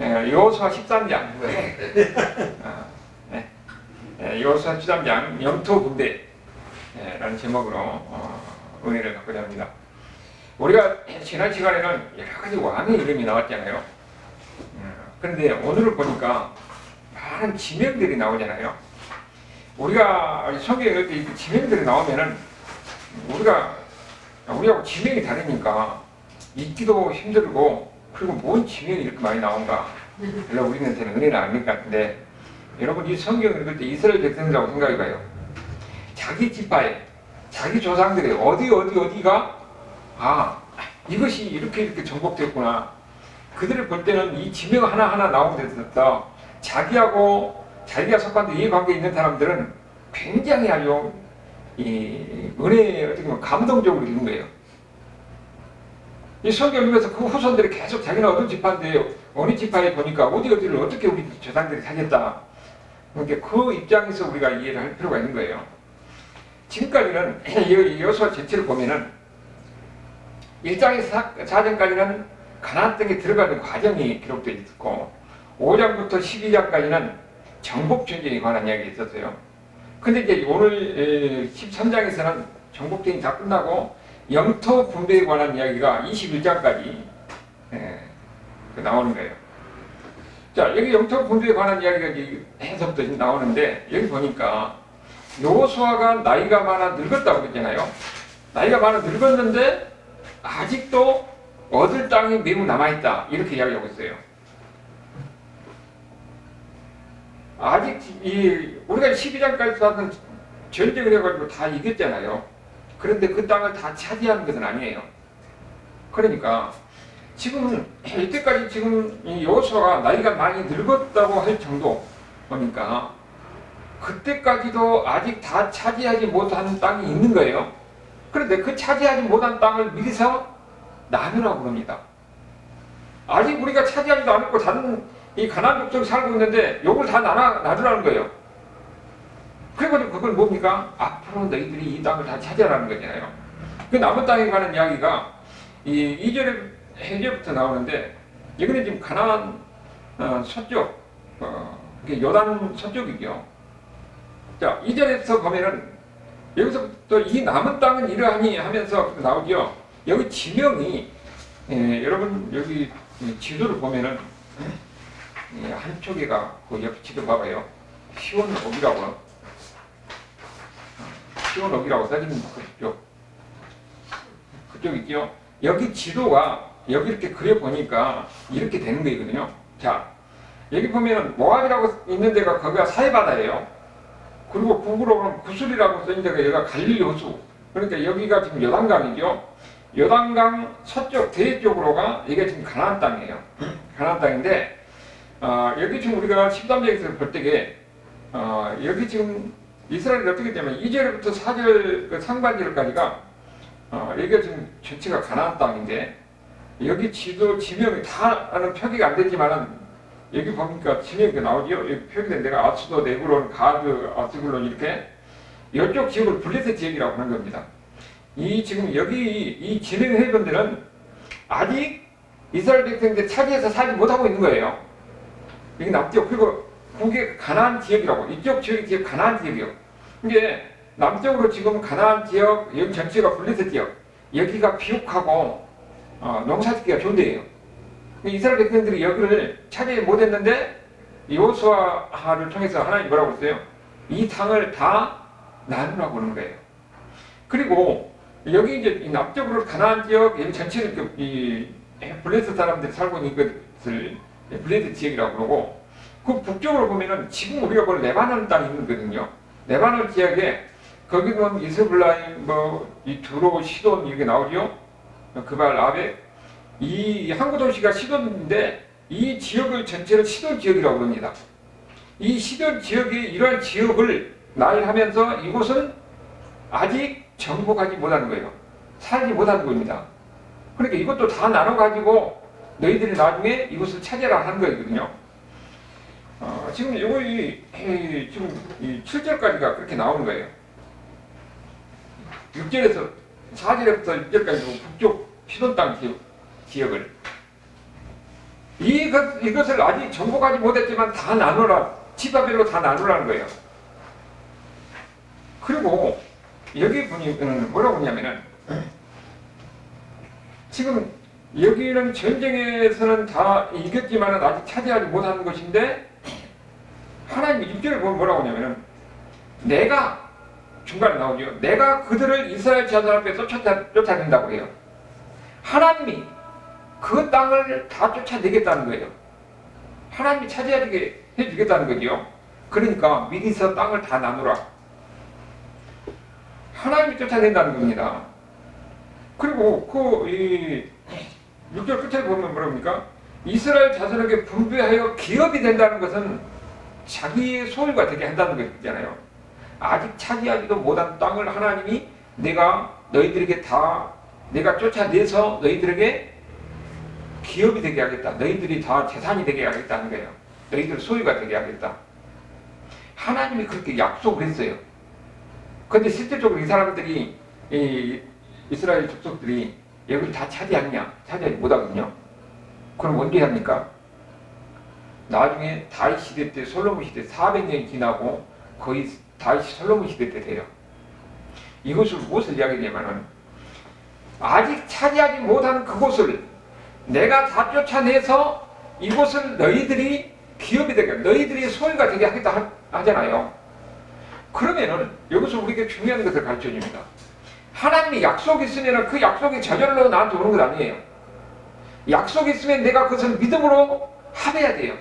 예, 요수와 13장 아, 네. 예, 요수와 13장 영토 군대라는 제목으로 어, 은혜를 갖고자 합니다. 우리가 지난 시간에는 여러 가지 왕의 이름이 나왔잖아요. 음, 그런데 오늘을 보니까 많은 지명들이 나오잖아요. 우리가 성경에 이렇게 지명들이 나오면은 우리가 우리하고 지명이 다르니까 읽기도 힘들고 그리고 뭔 지명이 이렇게 많이 나온가 별로 우리한테는 은혜는 아닐 것 같은데 여러분 이 성경을 읽을 때 이스라엘 백성이라고 생각해봐요. 자기 지파에 자기 조상들의 어디 어디 어디가 아 이것이 이렇게 이렇게 정복됐구나. 그들을 볼 때는 이 지명 하나 하나 나오게 됐었다. 자기하고 자기가 속한 이해관계 있는 사람들은 굉장히 아주 이 은혜 어떻게 보면 감동적으로 읽는 거예요. 이 성경 읽으면서 그 후손들이 계속 자기는 어느 지파인데 어느 지파에 보니까 어디 어디를 어떻게 우리 조상들이 사겠다. 그러니까 그 입장에서 우리가 이해를 할 필요가 있는 거예요. 지금까지는 이 여수와 전체를 보면은 1장에서 4장까지는 가나안 땅에 들어가는 과정이 기록되어 있고 5장부터 12장까지는 정복 전쟁에 관한 이야기가 있었어요. 근데 이제 오늘 13장에서는 정복전이 다 끝나고 영토 분배에 관한 이야기가 21장까지 그 나오는 거예요. 자, 여기 영토 분배에 관한 이야기가 해서부터 나오는데 여기 보니까 요수아가 나이가 많아 늙었다고 그랬잖아요. 나이가 많아 늙었는데 아직도 얻을 땅이 매우 남아있다. 이렇게 이야기하고 있어요. 아직 이 우리가 12장까지 하는 전쟁을 해가지고 다 이겼잖아요. 그런데 그 땅을 다 차지하는 것은 아니에요. 그러니까 지금 이때까지 지금 이 여호수아가 나이가 많이 늙었다고 할 정도 보니까 그때까지도 아직 다 차지하지 못하는 땅이 있는 거예요. 그런데 그 차지하지 못한 땅을 미리서 나누라고 합니다. 아직 우리가 차지하지도 않았고 다른 이 가나안 족속이 살고 있는데 요걸 다 나눠 나누라는 거예요. 그리고 그건 뭡니까? 앞으로 너희들이 이 땅을 다 차지하라는 거잖아요. 그 남은 땅에 관한 이야기가 이 2절에 해제부터 나오는데 이거는 지금 가나안 어, 서쪽 어, 요단 서쪽이죠. 자 2절에서 보면은 여기서부터 이 남은 땅은 이러하니 하면서 나오죠. 여기 지명이 예, 여러분 여기 지도를 보면은 예, 한쪽에가 그 옆 지도 봐봐요. 시원옥이라고 시원옥이라고 써진 그쪽 그쪽 있죠. 여기 지도가 여기 이렇게 그려 보니까 이렇게 되는 거거든요. 자 여기 보면은 모압이라고 있는 데가 거기가 사해바다예요. 그리고 북으로 가면 구슬이라고 써진 데가 여기가 갈릴리 호수. 그러니까 여기가 지금 요단강이죠. 요단강 서쪽 대해 쪽으로가 이게 지금 가나안 땅이에요. 가나안 땅인데 어, 여기 지금 우리가 13장에서 볼 때게 어, 여기 지금 이스라엘이 어떻게 되면 2절부터 4절 그 상반절까지가 어, 여기가 지금 전체가 가나안 땅인데 여기 지도 지명이 다는 표기가 안 되지만은 여기 보니까 지명이 나오죠. 여기 표기된 데가 아수도, 네브론, 가드, 아스글론 이렇게 이쪽 지역을 블레셋 지역이라고 하는 겁니다. 이 지금 여기 이 진행해 본 데는 아직 이스라엘 백성들 차지해서 살지 못하고 있는 거예요. 여기 남쪽 그리고 그게 가나안 지역이라고 이쪽 지역이 지역 가나안 지역이요. 이게 남쪽으로 지금 가나안 지역 여기 전체가 블레셋 지역 여기가 비옥하고 어, 농사짓기가 좋은 데예요. 이스라엘 백성들이 여기를 차지 못했는데 요수아를 통해서 하나님 뭐라고 했어요? 이 땅을 다 나누라고 하는 거예요. 그리고 여기 이제 이 남쪽으로 가나안 지역 여기 전체를 그이 블레셋 사람들이 살고 있는 것을 블레셋 지역이라고 그러고 그 북쪽으로 보면은 지금 우리가 볼 레바논 땅이 있거든요. 레바논 지역에 거기는 이스블라임 뭐이 두로 시돈 이게 나오죠. 그발 아베 이 항구 도시가 시돈인데 이 지역을 전체를 시돈 지역이라고 합니다. 이 시돈 지역이 이러한 지역을 나열하면서 이곳은 아직 정복하지 못하는 거예요. 살지 못하는 겁니다. 그러니까 이것도 다 나눠 가지고 너희들이 나중에 이것을 차지하라 하는 거거든요. 어, 지금 요거 이, 이, 지금 이 7절까지가 그렇게 나오는 거예요. 6절에서 4절부터 6절까지 북쪽 시돈 땅 지역, 지역을 이것, 이것을 아직 정복하지 못했지만 다 나누라. 지파별로 다 나누라는 거예요. 그리고 여기 보니까 뭐라고 하냐면은 지금 여기는 전쟁에서는 다 이겼지만은 아직 차지하지 못하는 것인데 하나님 입절을 보면 뭐라고 하냐면은 내가 중간에 나오죠. 내가 그들을 이스라엘 자손 앞에 쫓아, 쫓아낸다고 해요. 하나님이 그 땅을 다 쫓아내겠다는 거예요. 하나님이 차지하게 해주겠다는 거죠. 그러니까 미리서 땅을 다 나누라. 하나님이 쫓아낸다는 겁니다. 그리고 그이 6절 끝에 보면 뭐랍니까? 이스라엘 자손에게 분배하여 기업이 된다는 것은 자기의 소유가 되게 한다는 거잖아요. 아직 차지하지도 못한 땅을 하나님이 내가 너희들에게 다 내가 쫓아내서 너희들에게 기업이 되게 하겠다. 너희들이 다 재산이 되게 하겠다는 거예요. 너희들 소유가 되게 하겠다. 하나님이 그렇게 약속을 했어요. 근데 실질적으로 이 사람들이 이 이스라엘 족속들이 여기를 다 차지하느냐? 차지하지 못하거든요. 그럼 언제 합니까? 나중에 다윗 시대 때 솔로몬 시대 400년이 지나고 거의 다윗 솔로몬 시대 때 돼요. 이것을 무엇을 이야기하냐면은 아직 차지하지 못한 그곳을 내가 다 쫓아내서 이곳을 너희들이 기업이 되게 너희들이 소유가 되게 하겠다 하- 하잖아요. 그러면은 여기서 우리에게 중요한 것을 가르쳐 줍니다. 하나님이 약속이 있으면 그 약속이 저절로 나한테 오는 것 아니에요. 약속이 있으면 내가 그것을 믿음으로 합해야 돼요.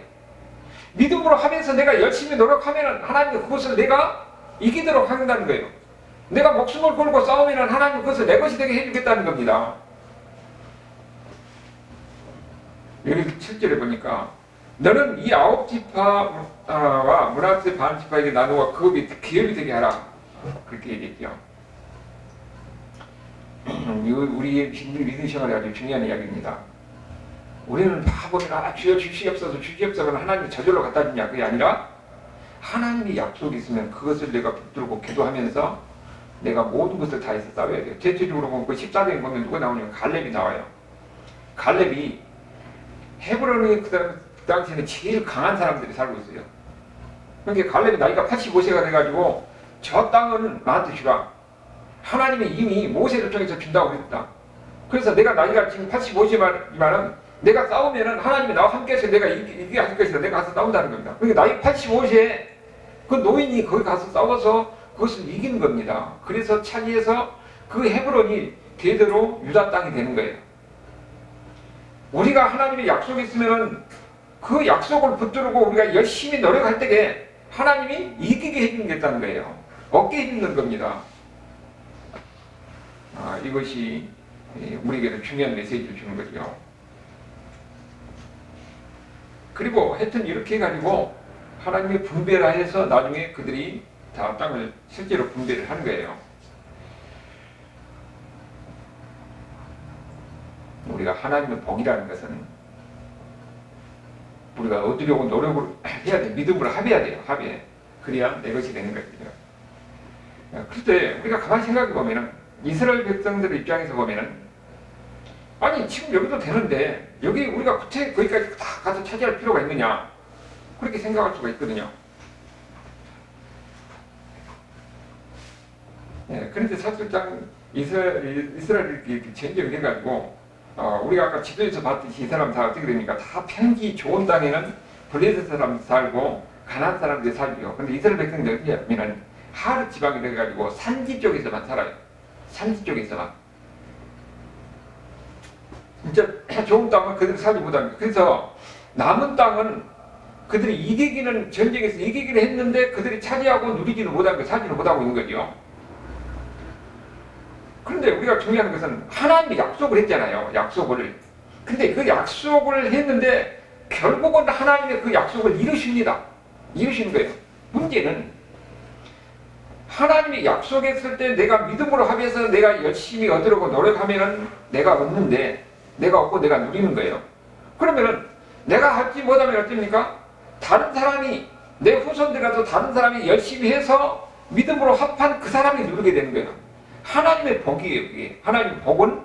믿음으로 하면서 내가 열심히 노력하면 하나님이 그것을 내가 이기도록 한다는 거예요. 내가 목숨을 걸고 싸우면 하나님 그것을 내 것이 되게 해주겠다는 겁니다. 여기 7절에 보니까 너는 이 아홉 지파와 문하세 반 지파에게 나누어 그업이 기업이 되게 하라. 그렇게 얘기했죠. 우리의 믿음 생활에 아주 중요한 이야기입니다. 우리는 바보는 아 주여 주시옵소서 주시옵소서 하나님이 저절로 갖다 주냐 그게 아니라 하나님이 약속이 있으면 그것을 내가 붙들고 기도하면서 내가 모든 것을 다해서 싸워야 돼요. 대체적으로 보면 그 14장에 보면 누가 나오냐면 갈렙이 나와요. 갈렙이 헤브론이 그 당- 그 당시에는 제일 강한 사람들이 살고 있어요. 그러니까 갈렙이 나이가 85세가 돼가지고 저 땅은 나한테 주라. 하나님이 이미 모세를 통해서 준다고 그랬다. 그래서 내가 나이가 지금 85세지만은 내가 싸우면은 하나님이 나와 함께 해서 내가 이기, 이기게 할 것이다. 내가 가서 싸운다는 겁니다. 그러니까 나이 85세에 그 노인이 거기 가서 싸워서 그것을 이기는 겁니다. 그래서 차지해서 그 헤브론이 대대로 유다 땅이 되는 거예요. 우리가 하나님의 약속이 있으면은 그 약속을 붙들고 우리가 열심히 노력할 때에 하나님이 이기게 해주겠다는 거예요. 얻게 해주는 겁니다. 아, 이것이 우리에게는 중요한 메시지를 주는 거죠. 그리고 하여튼 이렇게 해가지고 하나님의 분배라 해서 나중에 그들이 다 땅을 실제로 분배를 한 거예요. 우리가 하나님의 복이라는 것은 우리가 얻으려고 노력을 해야 돼. 믿음으로 합해야 돼요. 합해. 그래야 내 것이 되는 거거든요. 그때 우리가 가만히 생각해 보면은 이스라엘 백성들 입장에서 보면은 아니 지금 여기도 되는데 여기 우리가 구체 거기까지 다 가서 차지할 필요가 있느냐 그렇게 생각할 수가 있거든요. 예, 그런데 사실상 이스라엘, 이스라엘이 이렇게 전쟁을 해가지고 어, 우리가 아까 지도에서 봤듯이 이 사람 다 어떻게 됩니까? 다 편기 좋은 땅에는 블레셋 사람 살고 가난 사람들이 살고요. 근데 이스라엘 하면은 하르 지방이 돼가지고 산지 쪽에서만 살아요. 산지 쪽에서만. 진짜 좋은 땅은 그들이 살지 못합니다. 그래서 남은 땅은 그들이 이기기는 전쟁에서 이기기는 했는데 그들이 차지하고 누리지는 못하고 살지는 못하고 있는 거죠. 그런데 우리가 중요한 것은 하나님이 약속을 했잖아요. 약속을. 근데 그 약속을 했는데 결국은 하나님의 그 약속을 이루십니다. 이루시는 거예요. 문제는 하나님이 약속했을 때 내가 믿음으로 합해서 내가 열심히 얻으려고 노력하면은 내가 얻는데 내가 얻고 내가 누리는 거예요. 그러면은 내가 하지 못하면 어떻습니까? 다른 사람이 내 후손들이라도 다른 사람이 열심히 해서 믿음으로 합한 그 사람이 누리게 되는 거예요. 하나님의 복이에요. 그게. 하나님의 복은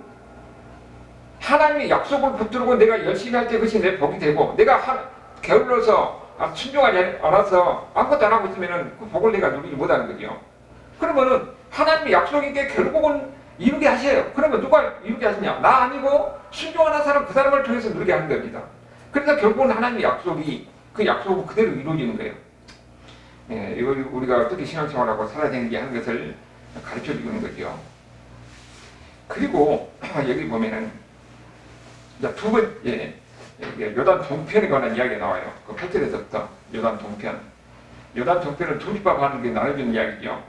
하나님의 약속을 붙들고 내가 열심히 할 때 그것이 내 복이 되고 내가 한, 게을러서 아, 순종하지 않아서 아무것도 안 하고 있으면 그 복을 내가 누리지 못하는 거죠. 그러면은 하나님의 약속이게 결국은 이루게 하셔요. 그러면 누가 이루게 하시냐? 나 아니고 순종하는 사람 그 사람을 통해서 누리게 하는 겁니다. 그래서 결국은 하나님의 약속이 그 약속은 그대로 이루어지는 거예요. 예, 이거 우리가 어떻게 신앙생활하고 살아야 되는지 하는 것을 가르쳐 주는 거죠. 그리고 여기 보면은 자, 두 번째 예, 요단 동편에 관한 이야기가 나와요. 그 8절에서부터 요단 동편. 요단 동편을 두 집합 하는 게 나눠주는 이야기죠.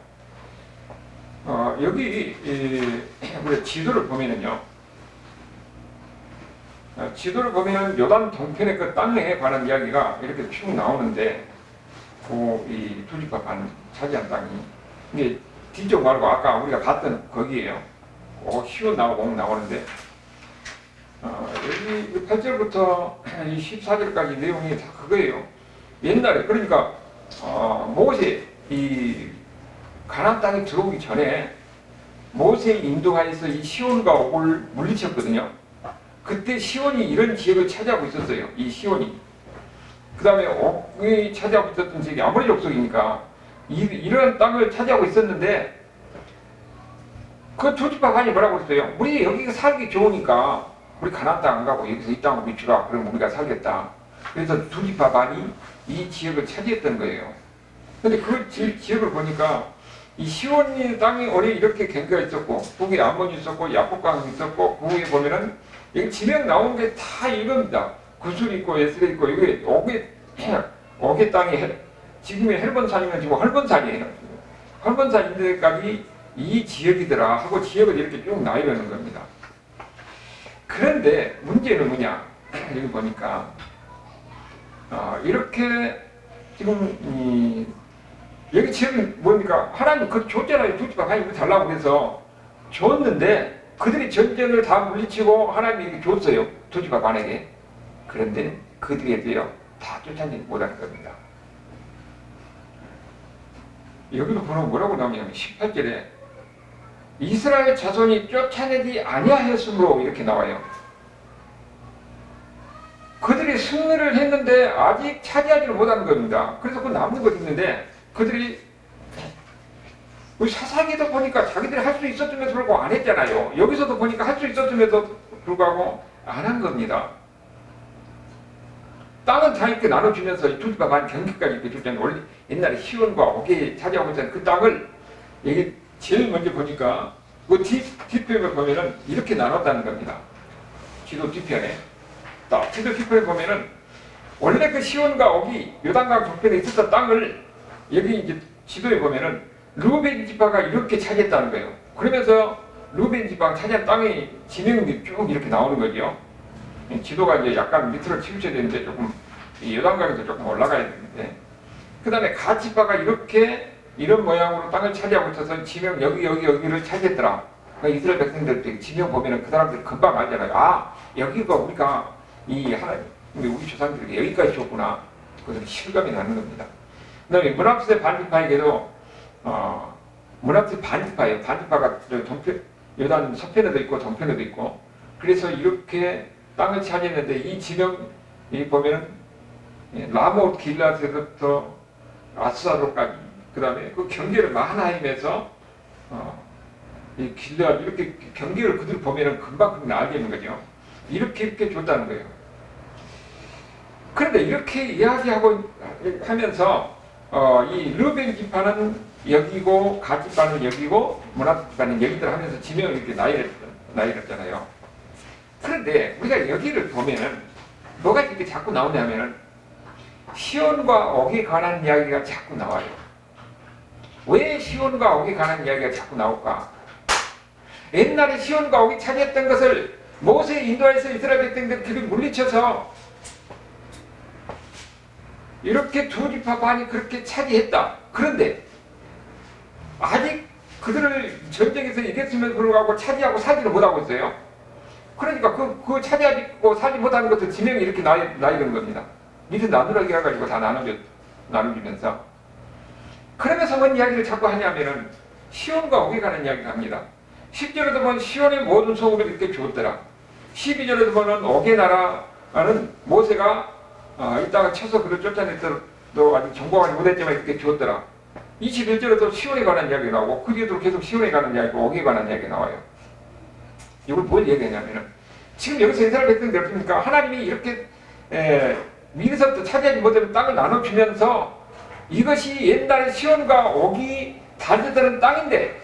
어, 여기 이, 우리 지도를 보면은요. 어, 지도를 보면 요단 동편의 그 땅에 관한 이야기가 이렇게 쭉 나오는데 그이 두집합한 차지한 땅이 이게 뒤쪽 말고 아까 우리가 봤던 거기에요. 그 시온 나오고 옥 나오는데 어, 여기 8절부터 14절까지 내용이 다 그거예요. 옛날에 그러니까 어, 모세 이 가나안 땅에 들어오기 전에 모세 인도하에서 이 시온과 옥을 물리쳤거든요. 그때 시온이 이런 지역을 차지하고 있었어요. 이 시온이. 그 다음에 옥이 차지하고 있었던 지역이 아무리 족속이니까 이, 이런 땅을 차지하고 있었는데 그 조집합하니 뭐라고 그랬어요? 우리 여기가 살기 좋으니까 우리 가나안 땅안 가고 여기서 이 땅을 미주라 그럼 우리가 살겠다. 그래서 두집합안이 이 지역을 차지했던 거예요. 근데 그 지, 지역을 보니까 이 시온이 땅이 원래 이렇게 경계가 있었고 북에 암몬이 있었고 야복강이 있었고 그 위에 보면은 여기 지명 나온 게 다 이겁니다. 구슬 있고 예슬 있고 이게 옥의 옥의 땅이 헬, 지금의 헬본산이면 지금 헐본산이에요. 헐본산 인데까지 이 지역이더라 하고 지역을 이렇게 쭉 나열하는 겁니다. 그런데 문제는 뭐냐? 여기 보니까 어, 이렇게 지금 이, 여기 지금 뭡니까? 하나님 그 줬잖아요. 두집합 하나님 달라고 해서 줬는데 그들이 전쟁을 다 물리치고 하나님이 줬어요. 두집합 안에게. 그런데 그들에 대해 다 쫓아내지 못하는 겁니다. 여기도 보면 뭐라고 나오냐면 18절에 이스라엘 자손이 쫓아내지 아니하였으므로 이렇게 나와요. 그들이 승리를 했는데 아직 차지하지를 못하는 겁니다. 그래서 그 남는 것이 있는데 그들이 우리 사사기도 보니까 자기들이 할 수 있었음에도 불구하고 안 했잖아요. 여기서도 보니까 할 수 있었음에도 불구하고 안 한 겁니다. 땅은 다 이렇게 나눠주면서 이 두집합 반 경기까지 이렇게 줬잖아요. 원래 옛날에 시온과 오게 차지하고 있던 그 땅을 여기 제일 먼저 보니까 그 뒤, 뒤편에 보면은 이렇게 나눴다는 겁니다. 지도 뒤편에. 딱 지도 뒤편에 보면은 원래 그 시온과 옥이 요단강 동편에 있었던 땅을 여기 이제 지도에 보면은 루벤 지파가 이렇게 차지했다는 거예요. 그러면서 루벤 지파가 차지한 땅의 지명이 쭉 이렇게 나오는 거죠. 지도가 이제 약간 밑으로 치우쳐야 되는데 조금 이 요단강에서 조금 올라가야 되는데 그 다음에 가 지파가 이렇게 이런 모양으로 땅을 차지하고 있어서 지명 여기 여기 여기를 차지했더라. 그러니까 이스라엘 백성들 지명 보면은 그 사람들 금방 알잖아요. 아 여기가 우리가 이 하나님 우리 조상들에게 여기까지 줬구나. 그것은 실감이 나는 겁니다. 그다음에 문합세 반지파에게도 어, 문합세 반지파예요. 반지파가 저 동편 여단 서편에도 있고 동편에도 있고 그래서 이렇게 땅을 차지했는데 이 지명 이 보면은 라못 길라드부터 아스사로까지 그 다음에 그 경계를 마하나임에서 어, 이 길라 이렇게 경계를 그들 보면은 금방 금방 알겠는 거죠. 이렇게 이렇게 줬다는 거예요. 그런데 이렇게 이야기하고 하면서 어, 이 르벤 지파는 여기고 가 지파는 여기고 문화 지파는 여기들 하면서 지명을 이렇게 나열했, 나열했잖아요. 그런데 우리가 여기를 보면은 뭐가 이렇게 자꾸 나오냐면은 시온과 옥에 관한 이야기가 자꾸 나와요. 왜 시온과 옥에 관한 이야기가 자꾸 나올까? 옛날에 시온과 옥이 차지했던 것을 모세 인도에서 이스라엘 백성들이 물리쳐서 이렇게 두 지파 반이 그렇게 차지했다. 그런데 아직 그들을 전쟁에서 이겼음에도 불구하고 차지하고 살지를 못하고 있어요. 그러니까 그, 그 차지하고 살지 못하는 것도 지명이 이렇게 나이, 나이는 겁니다. 밑에 나누라기 해가지고 다 나눠주, 나눠주면서. 그러면서 뭔 이야기를 자꾸 하냐면은 시온과 오게 가는 이야기를 합니다. 10절에도 보면 시온의 모든 소금을 이렇게 주었더라. 12절에서 보면 옥의 나라는 모세가 어, 이따가 쳐서 그를 쫓아냈더라도 아직 정복하지 못했지만 이렇게 주었더라. 21절에도 시온에 관한 이야기가 나오고 그 뒤에도 계속 시온에 관한 이야기, 옥에 관한 이야기가 나와요. 이걸 뭘 얘기하냐면은 지금 여기서 이스라엘 백성들 어떻습니까? 하나님이 이렇게 에, 미리서부터 차지하지 못하는 땅을 나눠주면서 이것이 옛날 시온과 옥이 다르다는 땅인데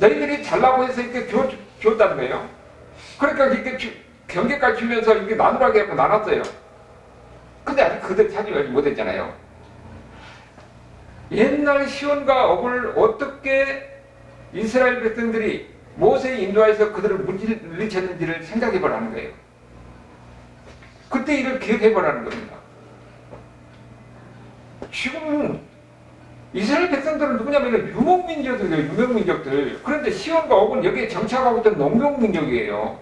너희들이 잘라고 해서 이렇게 줘, 줬다는 거예요. 그러니까 이렇게 주, 경계까지 주면서 이렇게 나누라고 해서 나눴어요. 근데 아직 그들 차지하지 못했잖아요. 옛날 시온과 옥을 어떻게 이스라엘 백성들이 모세의 인도하에서 그들을 물리쳤는지를 생각해 보라는 거예요. 그때 이를 기억해 보라는 겁니다. 지금 이스라엘 백성들은 누구냐면 유목민족들이에요. 유목민족들. 그런데 시온과 옥은 여기에 정착하고 있던 농경민족이에요.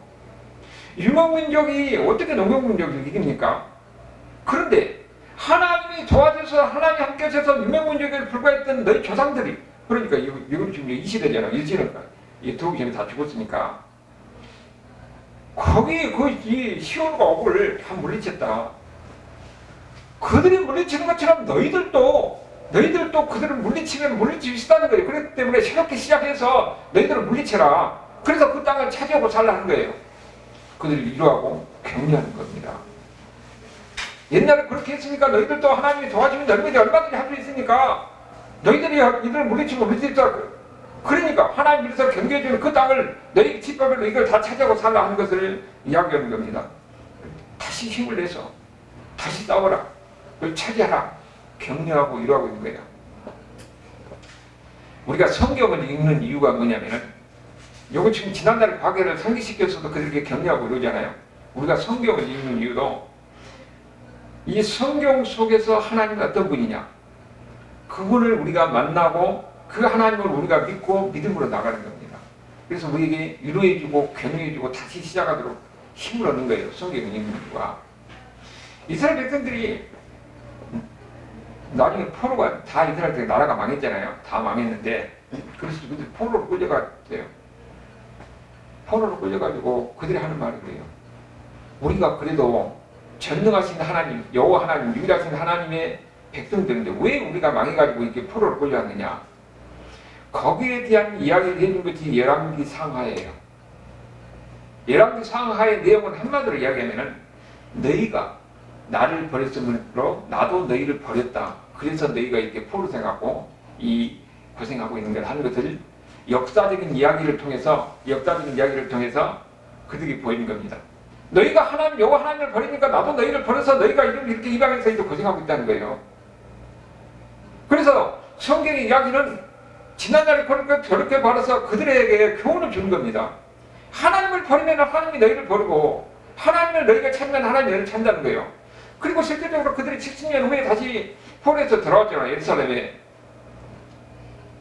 유목민족이 어떻게 농경민족을 이깁니까? 그런데 하나님이 도와줘서 하나님 함께 하셔서 유목민족에 불과했던 너희 조상들이 그러니까 이거 지금 이 시대잖아. 이 시대니까. 이 전에 다 죽었으니까. 거기 그이 시온과 옥을 다 물리쳤다. 그들이 물리치는 것처럼 너희들도 너희들도 그들을 물리치면 물리칠 수 있다는 거예요. 그렇기 때문에 새롭게 시작해서 너희들을 물리쳐라. 그래서 그 땅을 차지하고 살라는 거예요. 그들을 위로하고 격려하는 겁니다. 옛날에 그렇게 했으니까 너희들도 하나님이 도와주면 너희들이 얼마든지 할 수 있으니까 너희들이 이들을 물리치고 수 있다. 그러니까 하나님께서 경계해주는 그 땅을 너희 집밥별로 이걸 다 차지하고 살라 하는 것을 이야기하는 겁니다. 다시 힘을 내서 다시 싸워라. 그걸 차지하라. 격려하고 위로하고 있는 거예요. 우리가 성경을 읽는 이유가 뭐냐면은 요거 지금 지난달 과거를 상기시켜서도 그들에게 격려하고 이러잖아요. 우리가 성경을 읽는 이유도 이 성경 속에서 하나님이 어떤 분이냐 그분을 우리가 만나고 그 하나님을 우리가 믿고 믿음으로 나가는 겁니다. 그래서 우리에게 위로해주고 격려해주고 다시 시작하도록 힘을 얻는 거예요. 읽는 이유가 이스라엘 백성들이 나중에 포로가 다 이스라엘 때 나라가 망했잖아요. 다 망했는데 그래서 그들이 포로로 끌려갔대요. 포로로 끌려가지고 그들이 하는 말이 그래요. 우리가 그래도 전능하신 하나님, 여호와 하나님, 유일하신 하나님의 백성들인데 왜 우리가 망해가지고 이렇게 포로로 끌려왔느냐? 거기에 대한 이야기를 해준 것이 열왕기 상하예요. 열왕기 상하의 내용은 한마디로 이야기하면은 너희가 나를 버렸으므로 나도 너희를 버렸다. 그래서 너희가 이렇게 포로 생각하고 이 고생하고 있는 걸 하는 것을 역사적인 이야기를 통해서 역사적인 이야기를 통해서 그들이 보이는 겁니다. 너희가 하나님 여호와 하나님을 버리니까 나도 너희를 버려서 너희가 이렇게, 이방에서 이렇게 고생하고 있다는 거예요. 그래서 성경의 이야기는 지난날에 그렇게 저렇게 벌어서 그들에게 교훈을 주는 겁니다. 하나님을 버리면 하나님이 너희를 버리고 하나님을 너희가 찾으면 하나님이 너희를 찾는다는 거예요. 그리고 실제적으로 그들이 70년 후에 다시 폴에서 들어왔잖아요. 예루살렘에.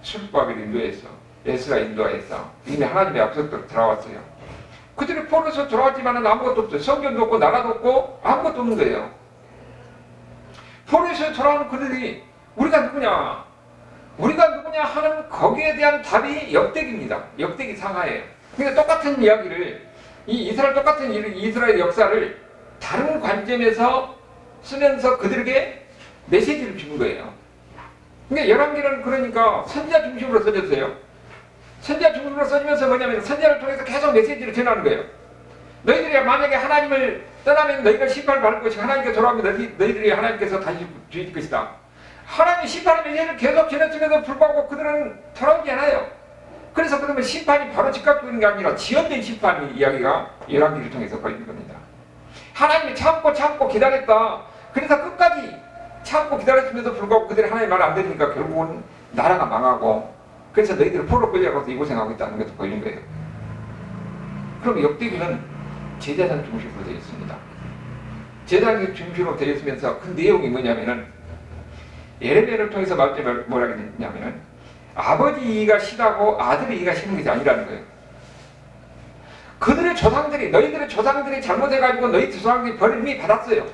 술밥을 인도했어. 에스라 인도했어. 이미 하나님의 약속대로 들어왔어요. 그들이 폴에서 들어왔지만 아무것도 없어요. 성경도 없고 나라도 없고 아무것도 없는 거예요. 폴에서 돌아오는 그들이 우리가 누구냐? 우리가 누구냐 하는 거기에 대한 답이 역대기입니다. 역대기 상하예요. 그러니까 똑같은 이야기를 이 이스라엘 똑같은 이스라엘 역사를 다른 관점에서 쓰면서 그들에게 메시지를 주는 거예요. 그러니까 열왕기는 그러니까 선지자 중심으로 써졌어요. 선지자 중심으로 써지면서 뭐냐면 선지자를 통해서 계속 메시지를 전하는 거예요. 너희들이 만약에 하나님을 떠나면 너희가 심판을 받을 것이고 하나님께 돌아오면 너희, 너희들이 하나님께서 다시 주실 것이다. 하나님이 심판의 메시지를 계속 전했음에도 불구하고 그들은 돌아오지 않아요. 그래서 그러면 심판이 바로 즉각적인 게 아니라 지연된 심판이 이야기가 열왕기를 통해서 보이는 겁니다. 하나님이 참고 참고 기다렸다. 그래서 끝까지 참고 기다렸음에도 불구하고 그들이 하나님 말안 들으니까 결국은 나라가 망하고 그래서 너희들을 포로 끌려가서 이 고생하고 있다는 것도 보이는 거예요. 그럼 역대기는 제자산 중심으로 되어 있습니다. 제자산 중심으로 되어 있으면서 그 내용이 뭐냐면은 예레미야를 통해서 말때 뭐라 했냐면은 아버지 이가 싫다고 아들이 이가 싫은 것이 아니라는 거예요. 그들의 조상들이 너희들의 조상들이 잘못해가지고 너희 조상들이 벌을 이미 받았어요.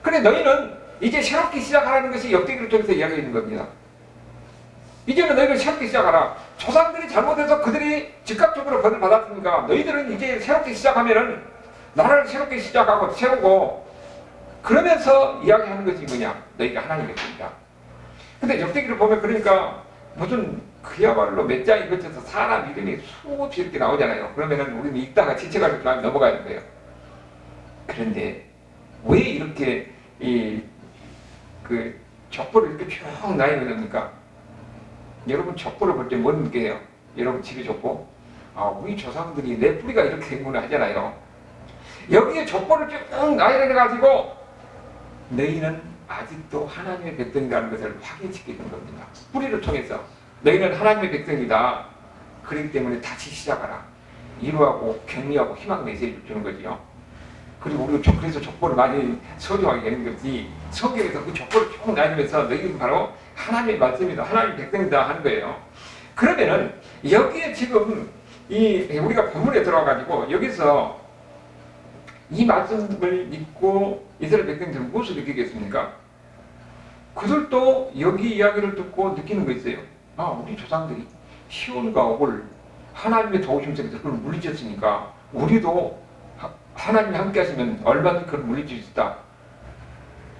그래 너희는 이제 새롭게 시작하라는 것이 역대기를 통해서 이야기하는 겁니다. 이제는 너희는 새롭게 시작하라. 조상들이 잘못해서 그들이 즉각적으로 벌을 받았으니까 너희들은 이제 새롭게 시작하면은 나라를 새롭게 시작하고 세우고 그러면서 이야기하는 것이 뭐냐? 너희가 하나님의 백성이다. 근데 역대기를 보면 그러니까 무슨 그야말로 몇 장이 거쳐서 사람 이름이 수없이 이렇게 나오잖아요. 그러면은 우리는 읽다가 지쳐가지고 그냥 넘어가는 거예요. 그런데 왜 이렇게 이 그 족보를 이렇게 쭉 나뉘어놓습니까? 여러분 족보를 볼때뭘 느껴요? 여러분 집의 족보? 아 우리 조상들이 내 뿌리가 이렇게 된구나 하잖아요. 여기에 족보를 쭉 나열해가지고 너희는 아직도 하나님의 백성이라는 것을 확인시키는 겁니다. 뿌리를 통해서 너희는 하나님의 백성이다. 그렇기 때문에 다시 시작하라. 이루하고 격려하고 희망 메시지를 주는 거지요. 그리고 우리가 좀 그래서 족보를 많이 소중하게 되는 거지. 성경에서 그 족보를 쭉 나누면서 너희는 바로 하나님의 말씀이다. 하나님의 백성이다 하는 거예요. 그러면은 여기에 지금 이 우리가 본문에 들어가가지고 여기서 이 말씀을 믿고 이스라엘 백성들은 무엇을 느끼겠습니까? 그들도 여기 이야기를 듣고 느끼는 거 있어요. 아, 우리 조상들이 시온과 옥을 하나님의 도우심 속에서 그걸 물리쳤으니까 우리도 하- 하나님이 함께 하시면 얼마든지 그걸 물리칠 수 있다.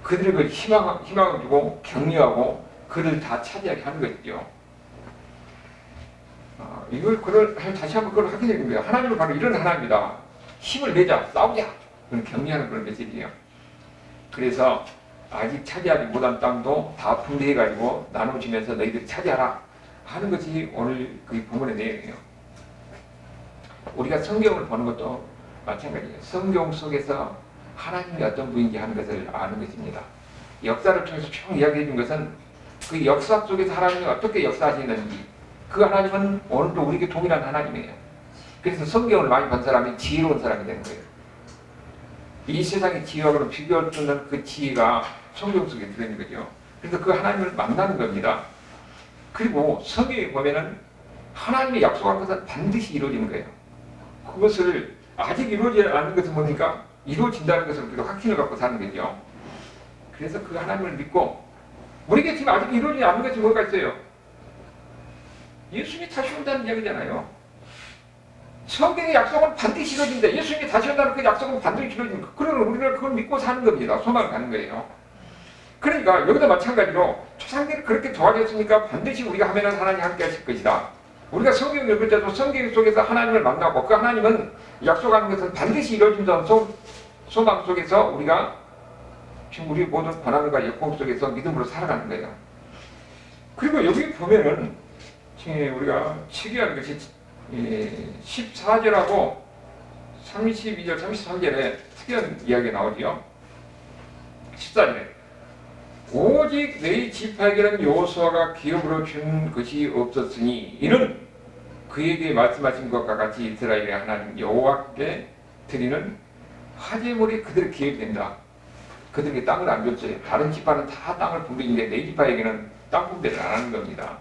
그들의 그 희망, 희망을 주고 격려하고 그를 다 차지하게 하는 것이죠. 아, 이걸 그걸 다시 한번 그걸 하게 되는 거예요. 하나님은 바로 이런 하나님이다. 힘을 내자, 싸우자. 그런 격려하는 그런 메시지예요. 그래서 아직 차지하지 못한 땅도 다 분배해가지고 나눠주면서 너희들이 차지하라 하는 것이 오늘 그 본문의 내용이에요. 우리가 성경을 보는 것도 마찬가지예요. 성경 속에서 하나님이 어떤 분인지 하는 것을 아는 것입니다. 역사를 통해서 쭉 이야기해 준 것은 그 역사 속에서 하나님이 어떻게 역사하시는지 그 하나님은 오늘도 우리에게 동일한 하나님이에요. 그래서 성경을 많이 본 사람이 지혜로운 사람이 되는 거예요. 이 세상의 지혜하고는 비교할 수 없는 그 지혜가 성경 속에 들어있는 거죠. 그래서 그 하나님을 만나는 겁니다. 그리고 성경에 보면은 하나님이 약속한 것은 반드시 이루어지는 거예요. 그것을 아직 이루어지지 않는 것은 뭡니까? 이루어진다는 것을 우리가 확신을 갖고 사는 거죠. 그래서 그 하나님을 믿고 우리에게 지금 아직 이루어지지 않는 것이 뭐가 있어요? 예수님이 다시 온다는 이야기잖아요. 성경의 약속은 반드시 이루어진다. 예수님이 다시 온다는 그 약속은 반드시 이루어진다. 그러면 우리는 그걸 믿고 사는 겁니다. 소망을 갖는 거예요. 그러니까 여기도 마찬가지로 초상들이 그렇게 도와줬으니까 반드시 우리가 하면은 하나님 함께 하실 것이다. 우리가 성경 읽을 때도 성경 속에서 하나님을 만나고 그 하나님은 약속하는 것은 반드시 이루어진다는 소, 소망 속에서 우리가 지금 우리 모든 고난과 역공 속에서 믿음으로 살아가는 거예요. 그리고 여기 보면은 우리가 특이한 것이 14절하고 32절, 33절에 특이한 이야기가 나오지요. 14절에 오직 내 지파에게는 여호수아가 기업으로 준 것이 없었으니 이는 그에게 말씀하신 것과 같이 이스라엘의 하나님 여호와께 드리는 화제물이 그들의 기업이 된다. 그들에게 땅을 안 줬어요. 다른 지파는 다 땅을 분배인데 내 지파에게는 땅 분배를 안 하는 겁니다.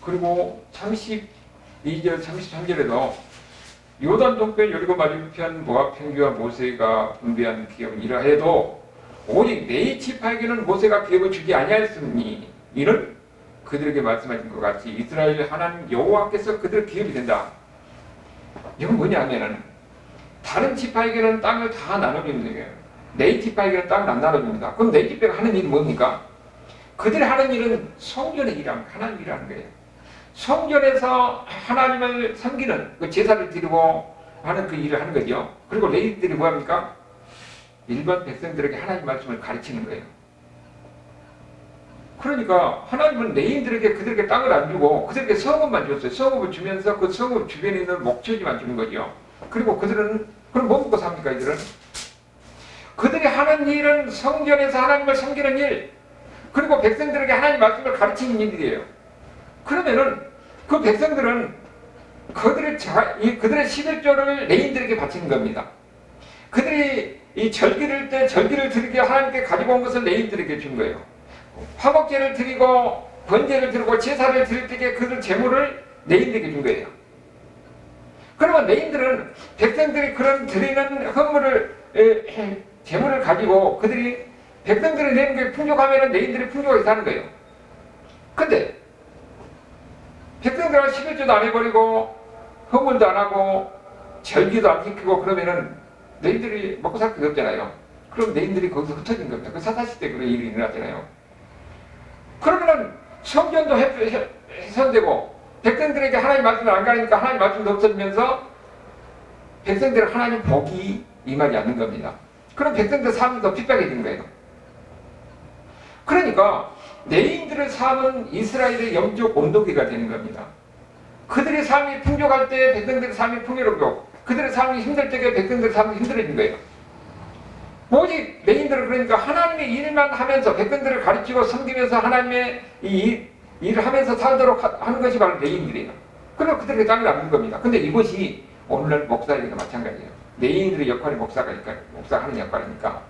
그리고 32절, 33절에도 요단 동편 여리고 맞은편 모압 평지와 모세가 분배한 기업은 이러해도 오직 내 지파에게는 모세가 기업을 주지 아니하였으니 이는 그들에게 말씀하신 것 같이 이스라엘 하나님 여호와께서 그들 기업이 된다. 이건 뭐냐면은 다른 지파에게는 땅을 다 나눠주는 거예요. 땅을 안 나눠줍니다. 그럼 내 지파가 하는 일이 뭡니까? 그들이 하는 일은 성전의 일이라는 하나님 일이라는 거예요. 성전에서 하나님을 섬기는 그 제사를 드리고 하는 그 일을 하는 거죠. 그리고 레이들이 뭐합니까? 일반 백성들에게 하나님 말씀을 가르치는 거예요. 그러니까 하나님은 레인들에게 그들에게 땅을 안 주고 그들에게 성읍만 줬어요. 성읍을 주면서 그 성읍 주변에 있는 목초지만 주는 거죠. 그리고 그들은 그럼 뭐 먹고 삽니까 이들은? 그들이 하는 일은 성전에서 하나님을 섬기는 일 그리고 백성들에게 하나님 말씀을 가르치는 일이에요. 그러면은 그 백성들은 그들의 자, 이 그들의 11조를 레인들에게 바치는 겁니다. 그들이 이 절기를 때 절기를 드리게 하나님께 가지고 온 것을 레인들에게 준 거예요. 화목제를 드리고 번제를 드리고 제사를 드릴 때 그들 제물을 레인들에게 준 거예요. 그러면 레인들은 백성들이 그런 드리는 헌물을 에, 제물을 가지고 그들이 백성들이 내는 게 풍족하면 레인들이 풍족하게 사는 거예요. 근데 백성들은 11조도 안 해버리고 헌물도 안 하고 절기도 안 지키고 그러면은 너희들이 먹고 살 게 없잖아요. 그럼 너희들이 거기서 흩어진 겁니다. 그 사사시 때 그런 일이 일어났잖아요. 그러면은 성전도 훼손되고 백성들에게 하나님 말씀을 안 가르니까 하나님 말씀도 없어지면서 백성들은 하나님 복이 임하지 않는 겁니다. 그럼 백성들 삶이 더 핍박해지는 거예요. 그러니까 내인들의 삶은 이스라엘의 영적 온도계가 되는 겁니다. 그들의 삶이 풍족할 때 백성들의 삶이 풍요롭고 그들의 삶이 힘들 때에 백성들의 삶이 힘들어진 거예요. 오직 레인들은 그러니까 하나님의 일만 하면서 백성들을 가르치고 섬기면서 하나님의 이 일- 일을 하면서 살도록 하- 하는 것이 바로 레인들이에요. 그래서 그들에게 짱을 남는 겁니다. 근데 이것이 오늘날 목사에게도 마찬가지예요. 레인들의 역할이 목사가 목사가 하는 역할이니까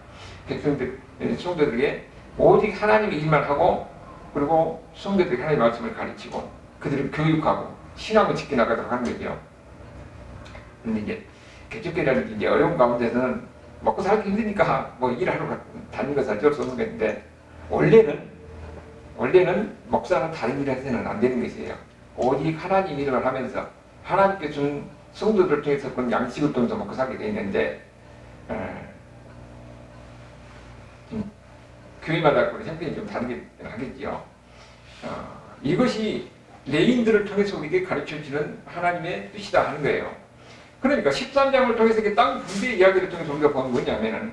백성들 성도들에게 오직 하나님의 일만 하고 그리고 성도들이 하나님의 말씀을 가르치고 그들을 교육하고 신앙을 지켜나가도록 하는 거죠. 근데 이제 개척교회라는 게 이제 어려운 가운데서는 먹고 살기 힘드니까 뭐 일하러 가- 다니는 것은 어쩔 수 없는 건데 원래는 원래는 목사는 다른 일을 해서는 안 되는 것이에요. 오직 하나님 일을 하면서 하나님께 준 성도들을 통해서 그런 양식을 통해서 먹고 살게 돼 있는데 에, 좀 교회마다 그 형편이 좀 다르게 하겠지요. 어, 이것이 레인들을 통해서 우리에게 가르쳐 주는 하나님의 뜻이다 하는 거예요. 그러니까 13장을 통해서 땅 분배 이야기를 통해서 우리가 보면 뭐냐면은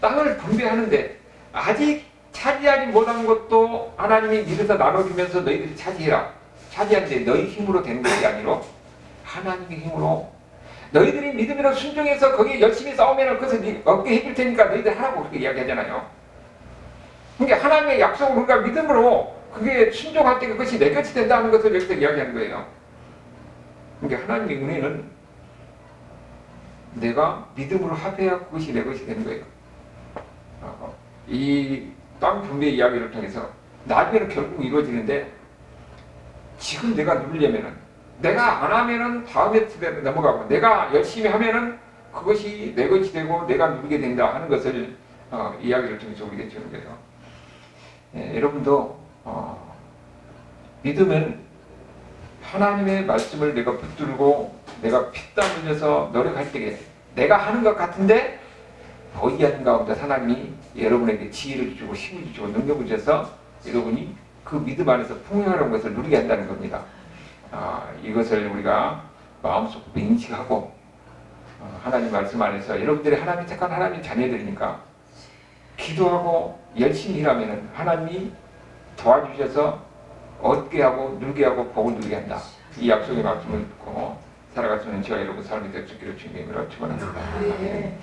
땅을 분배하는데 아직 차지하지 못한 것도 하나님이 밀어서 나눠주면서 너희들이 차지해라. 차지하는데 너희 힘으로 되는 것이 아니라 하나님의 힘으로 너희들이 믿음으로 순종해서 거기에 열심히 싸우면 그것을 네 얻게 해줄 테니까 너희들 하라고 그렇게 이야기하잖아요. 그러니까 하나님의 약속을 우리가 믿음으로 그게 순종할 때 그것이 내 것이 된다는 것을 여기서 이야기하는 거예요. 그러니까 하나님의 은혜는 내가 믿음으로 합해야 그것이 내 것이 되는 거예요. 어, 이땅 분배 이야기를 통해서 나중에는 결국 이루어지는데 지금 내가 누리려면은 내가 안 하면은 다음에 세대로 넘어가고 내가 열심히 하면은 그것이 내 것이 되고 내가 누리게 된다 하는 것을 어, 이야기를 통해서 우리가 주는 거예요. 예, 여러분도 어, 믿음은 하나님의 말씀을 내가 붙들고 내가 피땀 흘려서 노력할 때에 내가 하는 것 같은데 보이하는 가운데 하나님이 여러분에게 지혜를 주고 힘을 주고 능력을 줘서 여러분이 그 믿음 안에서 풍요로운 것을 누리게 한다는 겁니다. 아, 이것을 우리가 마음속으로 인식하고 어, 하나님 말씀 안에서 여러분들이 하나님 택한 하나님 자녀들이니까 기도하고 열심히 일하면 하나님이 도와주셔서 얻게 하고 누리게 하고 복을 누리게 한다. 이 약속의 말씀을 듣고 있는 저와 여러분 삶이 될수 있기를 주님으로 축원합니다. 아멘.